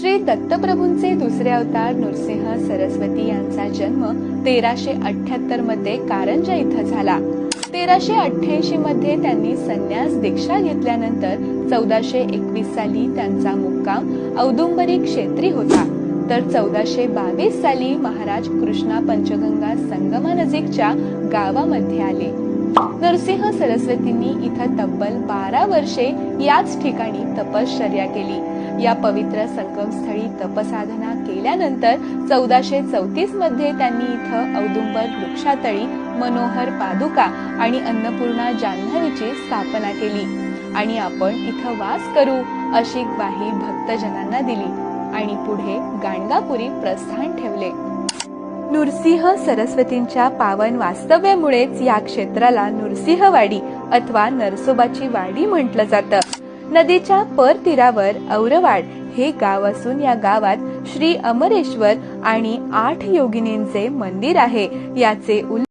श्री दत्तप्रभूंचे दुसरे अवतार नृसिंह सरस्वती यांचा जन्म तेराशे अठ्याहत्तरमध्ये कारंजा इथं झाला. तेराशे अठ्ठ्याऐंशी मध्ये त्यांनी संन्यास दीक्षा घेतल्यानंतर चौदाशे एकवीस साली त्यांचा मुक्काम औदुंबरी क्षेत्री होता. तर चौदाशे बावीस साली महाराज कृष्णा पंचगंगा संगमानजीकच्या गावामध्ये आले. नरसिंह सरस्वतींनी इथं तब्बल बारा वर्षे याच ठिकाणी तपश्चर्या केली. या पवित्र संगमस्थळी तपसाधना केल्यानंतर चौदाशे चौतीसमध्ये त्यांनी इथं औदुंबर वृक्षातळी मनोहर पादुका आणि अन्नपूर्णा जान्हवीची स्थापना केली. आणि आपण इथं वास करू अशी ग्वाही भक्तजनांना दिली. आणि पुढे गाणगापुरी प्रस्थान ठेवले. नृसिंह सरस्वतींच्या पावन वास्तव्यामुळेच या क्षेत्राला नृसिंहवाडी अथवा नरसोबाची वाडी म्हटलं जातं. नदीच्या पर तीरावर औरवाड हे गाव असून या गावात श्री अमरेश्वर आणि आठ योगिनींचे मंदिर आहे. याचे उल्लेख